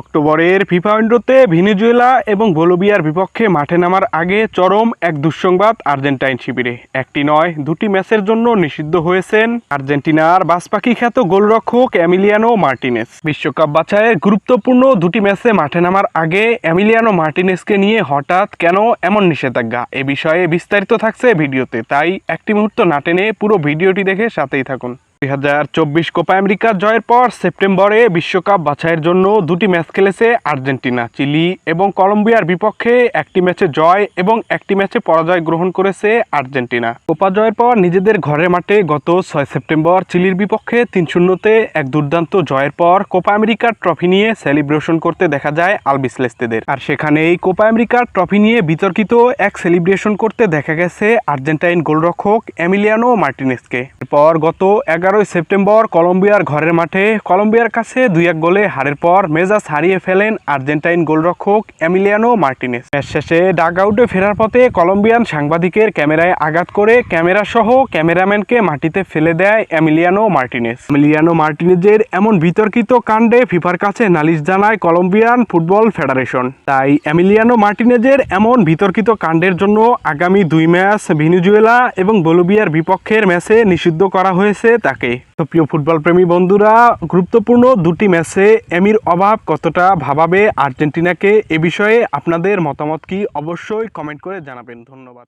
অক্টোবরের ফিফা উইন্ডোতে ভেনেজুয়েলা এবং বলোভিয়ার বিপক্ষে মাঠে নামার আগে চরম এক দুঃসংবাদ আর্জেন্টাইন শিবিরে। একটি নয়, দুটি ম্যাচের জন্য নিষিদ্ধ হয়েছেন আর্জেন্টিনার বাসপাখি খ্যাত গোলরক্ষক অ্যামিলিয়ানো মার্টিনেস। বিশ্বকাপ বাছাইয়ের গুরুত্বপূর্ণ দুটি ম্যাচে মাঠে নামার আগে অ্যামিলিয়ানো মার্টিনেসকে নিয়ে হঠাৎ কেন এমন নিষেধাজ্ঞা? এ বিষয়ে বিস্তারিত থাকছে ভিডিওতে, তাই একটি মুহূর্ত না টেনে পুরো ভিডিওটি দেখে সাথেই থাকুন। দুই হাজার চব্বিশ কোপা আমেরিকা জয়ের পর সেপ্টেম্বরে বিশ্বকাপ বাছাইয়ের জন্য দুটি ম্যাচ খেলেছে আর্জেন্টিনা, চিলি এবং কলম্বিয়ার বিপক্ষে একটি ম্যাচে জয় এবং একটি ম্যাচে পরাজয় গ্রহণ করেছে আর্জেন্টিনা। কোপা জয়ের পর নিজেদের ঘরের মাঠে গত ছয় সেপ্টেম্বর চিলির বিপক্ষে তিন শূন্যতে এক দুর্দান্ত জয়ের পর কোপা আমেরিকার ট্রফি নিয়ে সেলিব্রেশন করতে দেখা যায় আলবিসলেস্তেদের আর সেখানেই কোপা আমেরিকার ট্রফি নিয়ে বিতর্কিত এক সেলিব্রেশন করতে দেখা গেছে আর্জেন্টাইন গোলরক্ষক এমিলিয়ানো মার্টিনেসকে। এরপর গত এগারোই সেপ্টেম্বর কলম্বিয়ার ঘরের মাঠে কলম্বিয়ার কাছে দুই এক গোলে হারের পর মেজাজ হারিয়ে ফেলেন আর্জেন্টাইন গোলরক্ষক এমিলিয়ানো মার্টিনেস। ম্যাচ শেষে ডাগ আউটে ফেরার পথে কলম্বিয়ান সাংবাদিকের ক্যামেরায় আঘাত করে ক্যামেরা সহ ক্যামেরাম্যানকে মাটিতে ফেলে দেয় এমিলিয়ানো মার্টিনেস। এমিলিয়ানো মার্টিনেজের এমন বিতর্কিত কাণ্ডে ফিফার কাছে নালিশ জানায় কলম্বিয়ান ফুটবল ফেডারেশন। তাই এমিলিয়ানো মার্টিনেজের এমন বিতর্কিত কাণ্ডের জন্য আগামী দুই ম্যাচ ভেনেজুয়েলা এবং বলোভিয়ার বিপক্ষের ম্যাচে নিষিদ্ধ করা হয়েছে তাকে। তো প্রিয় ফুটবল প্রেমী বন্ধুরা, গুরুত্বপূর্ণ দুটি ম্যাচে এমির অভাব কতটা ভাবাবে আর্জেন্টিনাকে এ বিষয়ে আপনাদের মতামত কি অবশ্যই কমেন্ট করে জানাবেন। ধন্যবাদ।